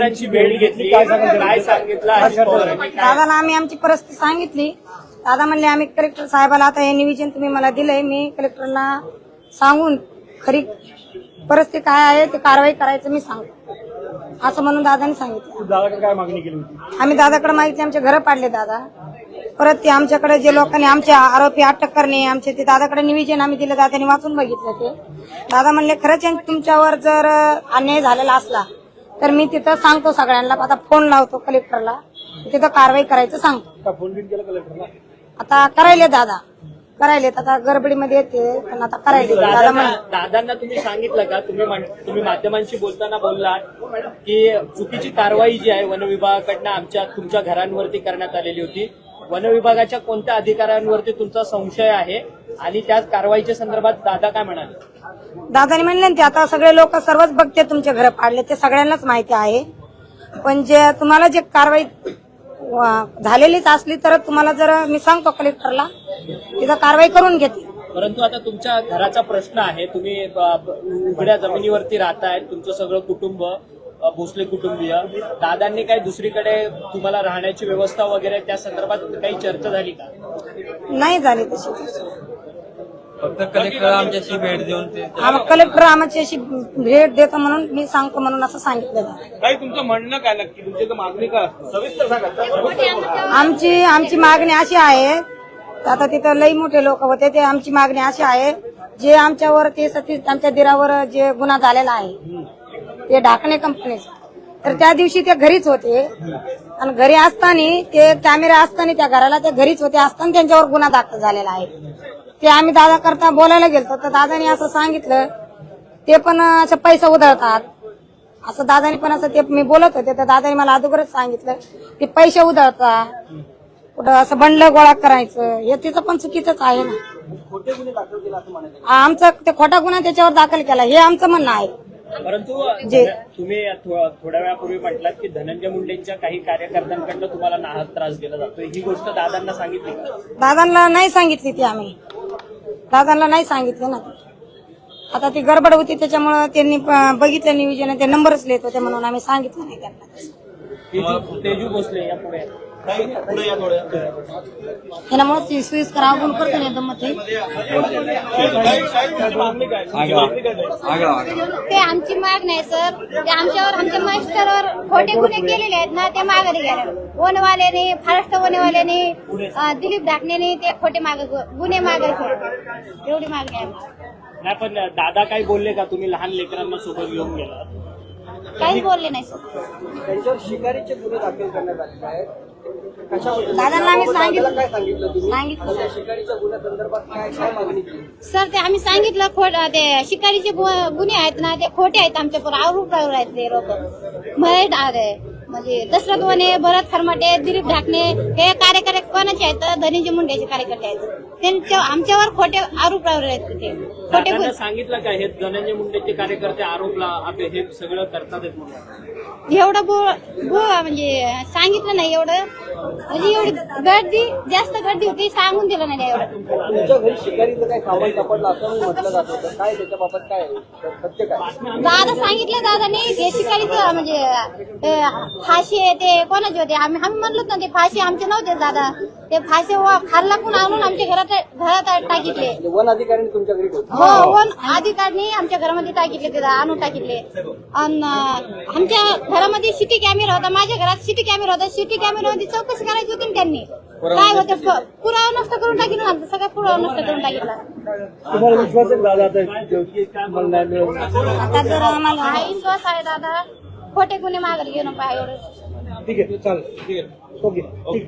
पवारांची भेट घेतली काय सांगितलं अजित पवारांनी दादाला आम्ही आमची परिस्थिती सांगितली. दादा म्हणले आम्ही कलेक्टर साहेबाला आता हे निवेदन तुम्ही मला दिलंय. मी कलेक्टरला सांगून खरी परिस्थिती काय आहे ते कारवाई करायचं मी सांगतो. असं म्हणून दादाने सांगितलं. दादाकडे काय मागणी केली होती? आम्ही दादाकडे मागितले आमचे घर पाडले दादा. परत ते आमच्याकडे जे लोकांनी आमचे आरोपी अटक करणे आमचे ते दादाकडे निवेदन आम्ही दिलं दादाने वाचून बघितलं ते. दादा म्हणले खरंच तुमच्यावर जर अन्याय झालेला असला तर मी तिथं सांगतो सगळ्यांना आता फोन लावतो कलेक्टरला तिथं कारवाई करायचं सांगतो. का फोन बिन केला कलेक्टरला आता करायले दादा. करायलेत आता गडबडीमध्ये येते पण आता करायले दादा म्हण दादांना दादांना तुम्ही सांगितलं का? तुम्ही म्हण- तुम्ही माध्यमांशी बोलताना बोललात की चुकीची कारवाई जी आहे वन विभागाकडनं आमच्या तुमच्या घरांवरती करण्यात आलेली होती. वन विभागाच्या कोणत्या अधिकाऱ्यांवरती तुमचा संशय आहे? आणि त्याच कारवाईच्या संदर्भात दादा काय म्हणाले? दादाने म्हणले ते आता सगळे लोक सर्वच बघते तुमचे घर पाडले ते सगळ्यांनाच माहिती आहे. पण जे तुम्हाला जे कारवाई झालेलीच असली तर तुम्हाला जर मी सांगतो कलेक्टरला तिथं कारवाई करून घेते परंतु आता तुमच्या घराचा प्रश्न आहे तुम्ही उघड्या जमिनीवरती राहताय तुमचं सगळं कुटुंब भोसले कुटुंबीय. दादांनी काही दुसरीकडे तुम्हाला राहण्याची व्यवस्था वगैरे त्या संदर्भात काही चर्चा झाली का? नाही झाली तशी. फक्त कलेक्टर आमच्याशी भेट देऊन ते आम- कलेक्टर आमची अशी भेट देतो म्हणून मी सांगतो म्हणून असं सांगितलं. काही तुमचं म्हणणं काय नक्की? तुमची तर मागणी काय असते? सविस्तर सांगा आमची आमची मागणी अशी आहे आता तिथं लई मोठे लोक होते ते आमची मागणी अशी आहे जे आमच्यावर ते सतीश आमच्या दिरावर जे गुन्हा झालेला आहे ते ढाकणे कंपनीचा तर त्या दिवशी ते घरीच होते. आणि घरी असताना ते कॅमेरा असताना त्या घराला ते घरीच होते असताना त्यांच्यावर गुन्हा दाखल झालेला आहे. ते आम्ही दादा करता बोलायला गेलतो तर दादाने असं सांगितलं ते पण असं पैसा उधळतात. असं दादाने पण असं ते मी बोलत होते तर दादाने मला अगोदरच सांगितलं ते पैसे उधळतात कुठं असं बंडलं गोळा करायचं हे तिचं पण चुकीचंच आहे ना. खोटे गुन्हे दाखल केला असं म्हणायचं. आमचं ते खोटा गुन्हा त्याच्यावर दाखल केला हे आमचं म्हणणं आहे. परंतु जे- तुम्ही थोड्या वेळापूर्वी म्हटलात की धनंजय मुंडेंच्या काही कार्यकर्त्यांकडनं तुम्हाला नाहक त्रास दिला जातो ही गोष्ट दादांना सांगितली दादांना नाही सांगितली ती आम्ही. दादांना नाही सांगितलं ना. आता ती गडबड होती त्याच्यामुळं त्यांनी प- बघितलं नियोजन ते नंबरच लिहित होते म्हणून आम्ही सांगितलं नाही त्यांना. तेजू भोसले या पुढे? पुढे या थोड्या. त्यामुळे ती सुईस करा अवगुण करतो ना एकदम मध्ये तुमची मागणी काय तुमची मागणी काय आहे? आगळा आगळा ते आमची माग नाही सर. ते आमच्यावर आमच्या मास्टरवर खोटे गुन्हे केलेले आहेत ना ते मागे गेले. वनवाल्याने महाराष्ट्र वनवाल्याने दिलीप ढाकणेने ते खोटे मागे गुन्हे मागे एवढी मागणी आहे. नाही पण दादा काही बोलले का? तुम्ही लहान लेकरांना सोबत घेऊन गेला काहीच बोलले नाही सर. त्यांच्यावर शिकारीचे गुन्हे दाखल करण्यात आलेले आहेत. दादांना आम्ही सांगितलं. सांगितलं सर ते आम्ही सांगितलं खोट ते शिकारीचे गुन्हे आहेत ना ते खोटे आहेत आमच्या आरोप आहेत ते लोक. आहे. म्हणजे दशरथ वने भरत खरमाटे दिलीप ढाकणे हे कार्यकर्ते कोणाचे आहेत? धनंजय मुंडेचे कार्यकर्ते आहेत. त्यांच्या आमच्यावर खोटे आरोप आहेत ते खोटे सांगितलं का हे धनंजय मुंडेचे कार्यकर्ते आरोपला आपले हे सगळं करतात एवढं बो बो म्हणजे सांगितलं नाही एवढं. म्हणजे एवढी गर्दी जास्त गर्दी होती सांगून दिलं नाही एवढं. तुमच्या घरी शिकारीचं काही सामान सापडलं असं म्हटलं जात होतं. काय त्याच्याबाबत काय आहे? सत्य काय? दादा सांगितलं दादाने ते शिकारीचं म्हणजे फाशी आहे ते कोणाचे होते? आम्ही आम्ही म्हणलो ना ते फाशी आमचे नव्हते दादा. ते फाशी वा- खाल्ला पण आणून आमच्या घरात घरात टाकितले. वन अधिकाऱ्यांनी तुमच्या घरी ठेवलं. हो वन अधिकाऱ्यांनी आमच्या घरामध्ये टाकितले ते आणून टाकितले. अन आमच्या घरामध्ये सिटी कॅमेरा होता माझ्या घरात सिटी कॅमेरा होता. सिटी कॅमेरामध्ये चौकशी करायची होती ना त्यांनी. काय होतं प- पुरावा नष्ट करून टाकितला आमचा सगळा पुरावा नष्ट करून टाकितला. तुम्हाला विश्वास आहे दादा आता? मिळालं. आता जर आम्हाला हा विश्वास आहे दादा. खोटे गुन्हे मागे घेऊन पाय एवढं ठीक आहे चालेल ठीक आहे. ओके ठीक.